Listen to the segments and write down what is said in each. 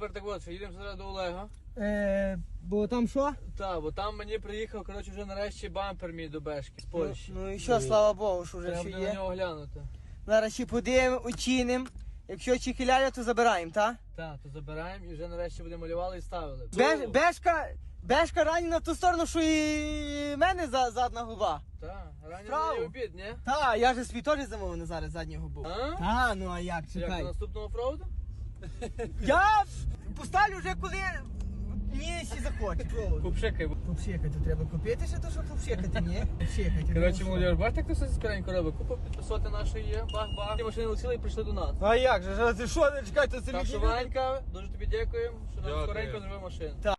Тепер так от, що їдемо зараз до Олега. Е, бо там що? Так, бо там мені приїхав, коротше, вже нарешті бампер мій до Бешки з Польщі. Ну і що, слава Богу, що вже Треба все буде на є. нього глянути. Зараз ще подивимо, оцінимо. Якщо чекіляля, то забираємо, так? Так, то забираємо і вже нарешті буде малювали і ставили. Беш, бешка, бешка ранена в ту сторону, що і мене за, задна губа. Так, раніше Справа. обід, ні? Та, я же свій теж замовив на зараз задню губу. А? Та, ну а як, Як чекай. до наступного офроуду? Я поставлю вже коли мені сі захоче. Купшикай. Попшикати треба купити ще то, що попшикати, ні? Попшикати. Коротше, молодіж, бачите, як то все скоренько робить? Купа підписоти нашої є, бах-бах. Ті машини летіли і прийшли до нас. А як же, що ти що, чекай, то це Так що, Ванька, дуже тобі дякуємо, що нам Дякую. скоренько зробив машину. Так.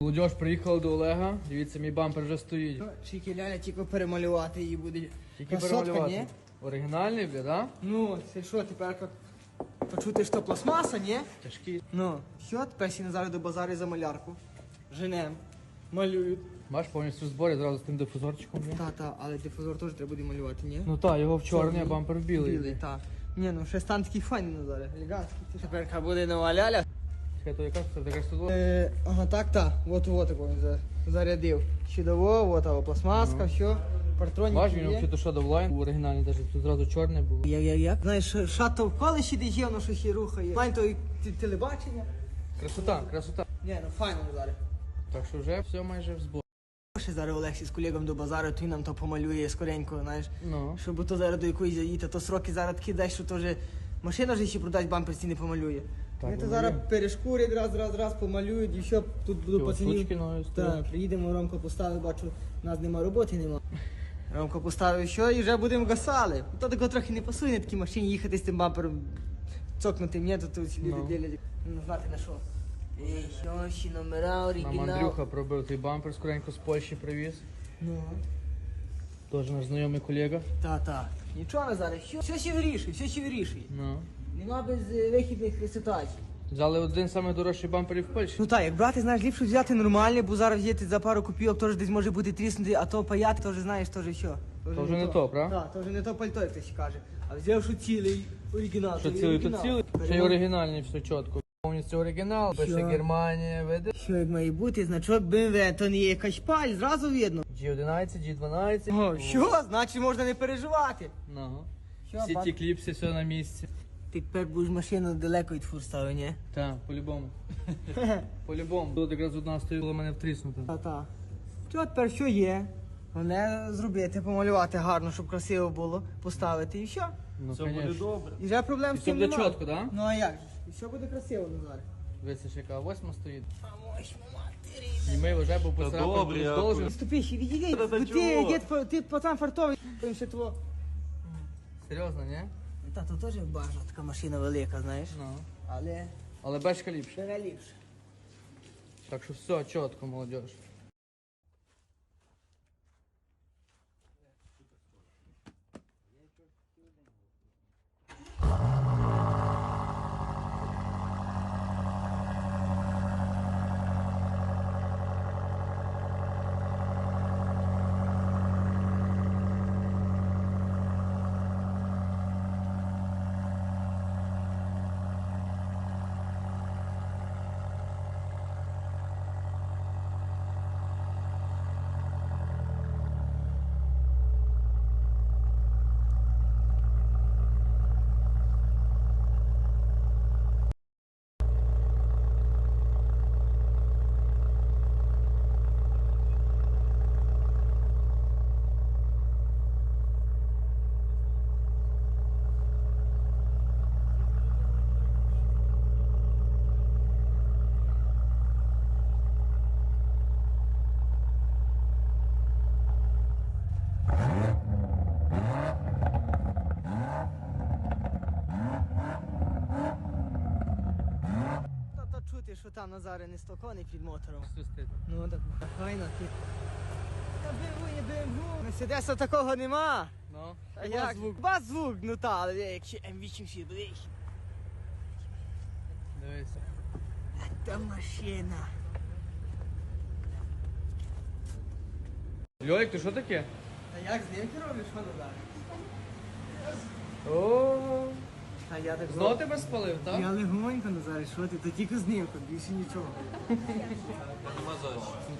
Молодіж приїхала до Олега, дивіться, мій бампер вже стоїть. Чекіляля тільки перемалювати її буде. Тільки Красотка, перемалювати. ні? Оригінальний, бля, да? Ну, це що, тепер як почути, що пластмаса, ні? Тяжкий. Ну, що, тепер сі Назар до базару за малярку. Женем. Малюють. Бачиш, повністю зборі зразу з тим дифузорчиком. Є. Та, та, але дифузор теж треба буде малювати, ні? Ну так, його в чорний, а бампер в білий. Білий, так. Ні, ну ще стан такий файний Назар, елегантський. Тепер буде нова ляля. Чекай, то яка це така студо? Е, ага, так, так. От, от, такого зарядив. Чудово, от, а, пластмаска, все. Партроніки Бачиш, він взагалі то що довлайн, в оригіналі навіть тут зразу чорне було. Як, як, як? Знаєш, шато в колиші де є, воно щось і рухає. Файн то і т- телебачення. Красота, красота. Ні, ну файно зараз. Так що вже все майже в зборі. Ще зараз Олексій з колегом до базару, то він нам то помалює скоренько, знаєш. Ну. Щоб то зараз до якоїсь заїти, то сроки зараз такі дай, що то вже машина вже ще продасть бампер не помалює. Так, Вони то помалює. зараз перешкурять, раз, раз, раз помалюють і що тут буду Ті пацанів. штучки нові стоять. Так, приїдемо, Ромко поставив, бачу, у нас нема роботи, нема. Ромко поставив що і вже будемо гасали. То такого трохи не пасує на такій машині їхати з тим бампером цокнути мені, то тут люди Ну. ділять. Ну, знати на що. Ей, ще номера, Нам оригінал. Андрюха пробив той бампер скоренько з Польщі привіз. Ну. Теж наш знайомий колега. Та, та. Нічого не зараз. Що, що ще вирішує, що ще вирішує. Ну. Нема без е, вихідних ситуацій. Взяли один з найдорожчих бамперів в Польщі. Ну так, як брати, знаєш, ліпше взяти нормальне, бо зараз взяти за пару копійок теж десь може бути тріснути, а то паяти, теж знаєш, теж що. То вже не то, правда? Так, то вже не то пальто, як хтось каже. А взяв, що цілий оригінал. Що то цілий, то цілий. Ще й оригінальний все чітко. Повністю оригінал, пише Германія, видиш? Що як має бути, значок BMW, то не є якась паль, зразу видно. G11, G12. О, що? Значить можна не переживати. Що, Всі ті кліпси, все на місці. Ти тепер будеш машину далеко від фур ставив, ні? Так, по-любому. По-любому. Тут якраз одна стоїть, у мене втріснута. Та-та. Що тепер що є? Головне зробити, помалювати гарно, щоб красиво було, поставити і все. Ну, Все буде конечно. добре. І вже проблем І з все цим буде немає. чітко, так? Ну а як же? І все буде красиво Назар. Дивіться, ще яка восьма стоїть. А мощно матері. І ми вже був Та посрапав, добре, я должен. Ступи, ще відійди, Та ти, чого? дід, ти пацан фартовий, потім ще тво. Серйозно, ні? Та то теж бажа така машина велика, знаєш. Ну. Але Але бешка ліпше. ще ліпше. Так що все чітко, молодіж. Чути, що там Назаре не стоконий під мотором. Свистить. Ну так файно ти. Та BMW, BMW. Мерседеса такого нема. Ну, А як? звук. Бас звук, ну та, але якщо М8 ще ближче. Дивися. Та машина. Льолік, ти що таке? Та як з знімки робиш, що Назар? О, А я так Знову тебе спалив, так? Я легонько Назарі, що ти? То тільки знімку, більше нічого.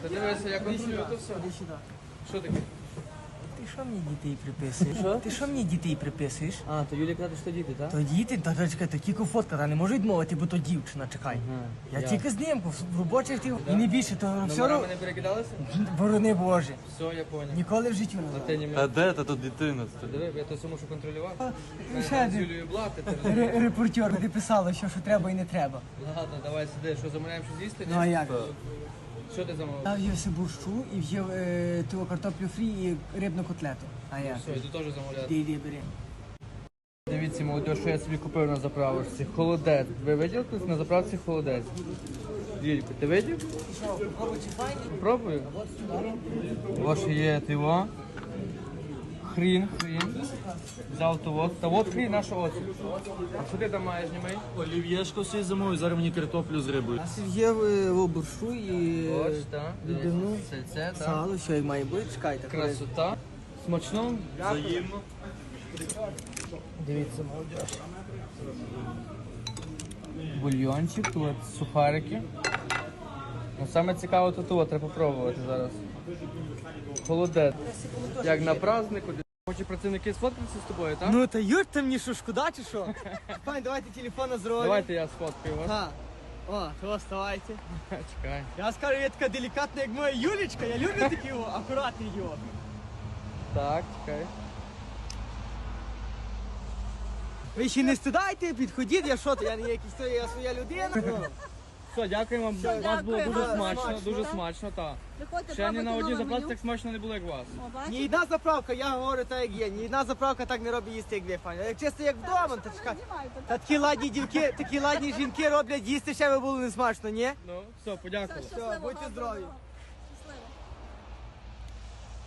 Ти дивися, я контролюю то все. Іди сюди. Що таке? Ти що мені дітей приписуєш? Що? Ти що мені дітей приписуєш? А, то Юлі каже, що діти, так? То діти, та та чекай, то тільки фотка, та не можу відмовити, бо то дівчина, чекай. Я я. тільки знімку, в робочих ти і не більше, то все Номерами не перекидалися? Борони Боже. Все, я понял. Ніколи в житті А не ти не де та тут дитина? Диви, я то все мушу контролювати. Мене Ще з один. Юлією блати, ти розумієш? Ре- Репортер, ти писала, що, що треба і не треба. Ладно, давай сиди, що замовляємо щось їсти? Ну а як? Що ти замовив? Я все борщу і в'їв е, ту картоплю фрі і рибну котлету. А я. Все, ти теж замовляти. Іди, бери. Дивіться, молодь, що я собі купив на заправочці. Холодець. Ви виділи тут на заправці холодець? Лілько, ти видів? Що, попробуй чи файні? Попробую. Ваше є тиво. Хрін, хрін. Взяв то от. Та от хрін наш оцет. А що ти там маєш, німей? Олів'єшко всі замовив, зараз мені картоплю з рибою. Я в'їв е, борщу і е, Ось, так. Сальце, так. сало, що як має бути, чекайте. Красота. Смачно. Взаємно. Дивіться, молодь. Бульйончик, тут сухарики. Ну, саме цікаве то тут, треба попробувати зараз. Холодець. Як на празднику. Хочуть працівники сфоткатися з тобою, так? Ну та Юр, ти мені що, шкода чи що? Пань, давайте телефон здоров'я. Давайте я сфоткаю вас. О, то вставайте. Чекай. Я скажу, я така делікатна, як моя Юлічка, я люблю такі о, акуратні його. Так, чекай. Ви ще не стидайте, підходіть, я що то, я не якийсь, то я своя людина. Ну, Все, дякуємо вам. У вас було дякую. дуже смачно, смачно, дуже так? смачно, так. Приходьте, Ще ні пробуйте на одній нове заправці меню. так смачно не було, як у вас. О, бачите? ні одна заправка, я говорю так, як є. Ні одна заправка так не робить їсти, як ви, пані. Як чисто як вдома, то чекай. Знімайте, Та такі ладні дівки, такі ладні жінки роблять їсти, ще би було не смачно, ні? Ну, все, подякували. Все, щасливо, будьте гарного здорові. дня. Щасливо.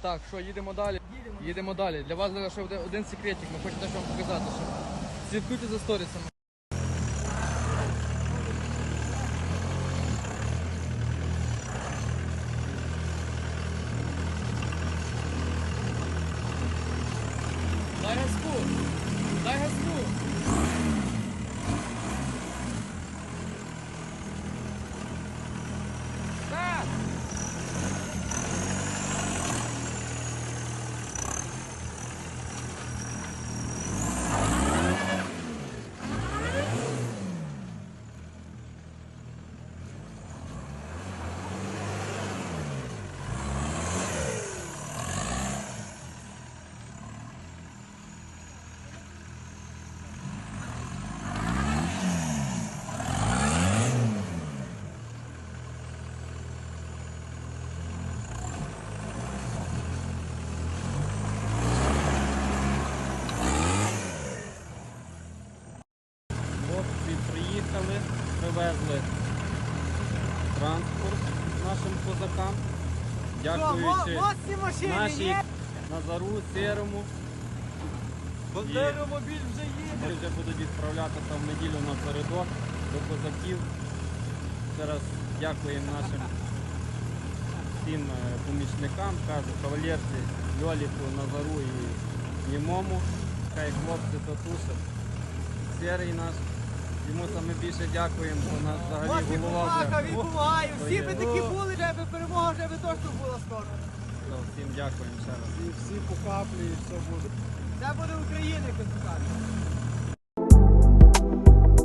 Так, що, їдемо далі? Їдемо далі. Для вас зараз ще один, один секретик, ми хочемо дещо вам показати. Що... Слідкуйте за сторісами. Дай газку! Дай газку! Так! Хлопці приїхали, привезли транспорт нашим козакам. Дякуючи нашій? Назару, Сирому. Бандеромобіль вже Вони вже будуть відправлятися в неділю напередок до козаків. Ще раз дякуємо нашим всім е, помічникам, кажу, кавалерці, Льоліку, Назару і Німому. Хай хлопці татуси. Серий наш. Йому саме більше дякуємо, бо нас взагалі голова вже- вже. він відбуваю. Всі би такі були, вже би перемога вже би точно була скоро. То Всім дякуємо ще раз. Це буде Україна, як кажуть.